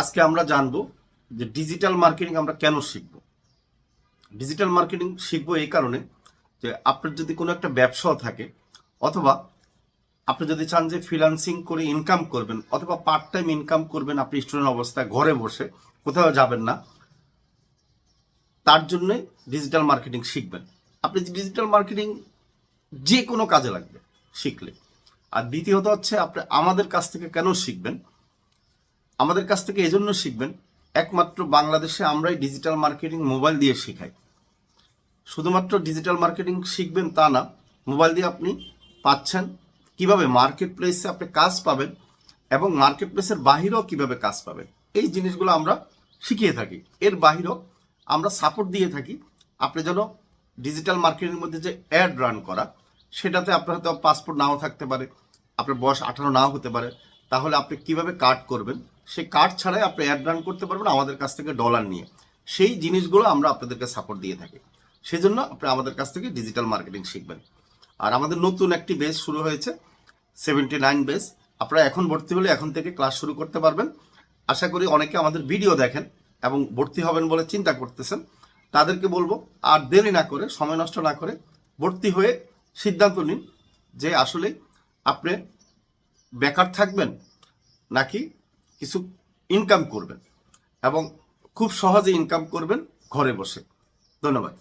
আজকে আমরা জানব যে ডিজিটাল মার্কেটিং আমরা কেন শিখব। ডিজিটাল মার্কেটিং শিখব এই কারণে যে আপনার যদি কোনো একটা ব্যবসাও থাকে, অথবা আপনি যদি চান যে ফ্রিল্যান্সিং করে ইনকাম করবেন, অথবা পার্ট টাইম ইনকাম করবেন, আপনি স্টুডেন্ট অবস্থায় ঘরে বসে কোথাও যাবেন না, তার জন্য ডিজিটাল মার্কেটিং শিখবেন। আপনি ডিজিটাল মার্কেটিং যে কোনো কাজে লাগবে, শিখলে। আর দ্বিতীয়ত হচ্ছে আপনি আমাদের কাছ থেকে কেন শিখবেন আমাদের কাছ থেকে এজন্য শিখবেন, একমাত্র বাংলাদেশে আমরাই ডিজিটাল মার্কেটিং মোবাইল দিয়ে শেখাই। শুধুমাত্র ডিজিটাল মার্কেটিং শিখবেন তা না মোবাইল দিয়ে আপনি পাচ্ছেন কীভাবে মার্কেট প্লেসে আপনি কাজ পাবেন এবং মার্কেট প্লেসের বাহিরেও কীভাবে কাজ পাবেন। এই জিনিসগুলো আমরা শিখিয়ে থাকি। এর বাহিরেও আমরা সাপোর্ট দিয়ে থাকি। আপনি যেন ডিজিটাল মার্কেটিংয়ের মধ্যে যে অ্যাড রান করা, সেটাতে আপনার হয়তো পাসপোর্ট নাও থাকতে পারে, আপনার বয়স আঠারো নাও হতে পারে। তাহলে আপনি কীভাবে কার্ড করবেন সেই কার্ড ছাড়াই আপনি অ্যাড রান করতে পারবেন আমাদের কাছ থেকে ডলার নিয়ে। সেই জিনিসগুলো আমরা আপনাদেরকে সাপোর্ট দিয়ে থাকি। সেই জন্য আপনি আমাদের কাছ থেকে ডিজিটাল মার্কেটিং শিখবেন। আর আমাদের নতুন একটি বেস শুরু হয়েছে সেভেন্টি নাইন বেস আপনারা এখন ভর্তি হলে এখন থেকে ক্লাস শুরু করতে পারবেন। আশা করি অনেকে আমাদের ভিডিও দেখেন এবং ভর্তি হবেন বলে চিন্তা করতেছেন। তাদেরকে বলব, আর দেরি না করে, সময় নষ্ট না করে ভর্তি হয়ে সিদ্ধান্ত নিন যে আসলে আপনি বেকার থাকবেন নাকি কিছু ইনকাম করবেন এবং খুব সহজে ইনকাম করবেন ঘরে বসে। ধন্যবাদ।